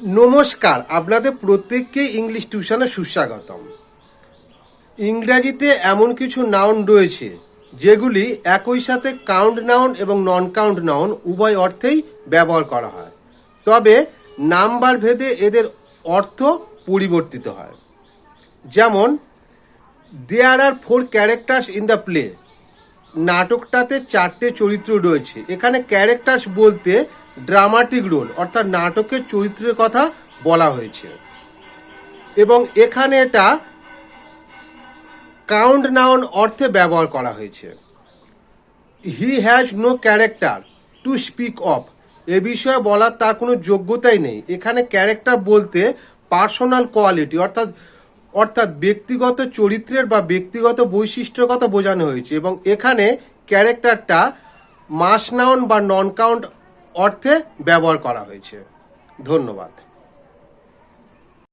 নমস্কার, আপনাদের প্রত্যেককে ইংলিশ টিউশনে সুস্বাগতম। ইংরাজিতে এমন কিছু নাউন রয়েছে, যেগুলি একই সাথে কাউন্ট নাউন এবং নন কাউন্ট নাউন উভয় অর্থেই ব্যবহার করা হয়। তবে নাম্বার ভেদে এদের অর্থ পরিবর্তিত হয়। যেমন there are four characters in the play নাটকটাতে চারটে চরিত্র রয়েছে। এখানে ক্যারেক্টার্স বলতে ড্রামাটিক রোল, অর্থাৎ নাটকের চরিত্রের কথা বলা হয়েছে। এবং এখানে এটা কাউন্ট নাউন অর্থে ব্যবহার করা হয়েছে। He has no character to speak of. এ বিষয়ে বলার তার কোনো যোগ্যতাই নেই। এখানে ক্যারেক্টার বলতে পার্সোনাল কোয়ালিটি, অর্থাৎ অর্থাৎ ব্যক্তিগত চরিত্রের বা ব্যক্তিগত বৈশিষ্ট্যের কথা বোঝানো হয়েছে। এবং এখানে ক্যারেক্টারটা মাস নাউন বা নন কাউন্ট অর্থে ব্যবহার করা হয়েছে। ধন্যবাদ।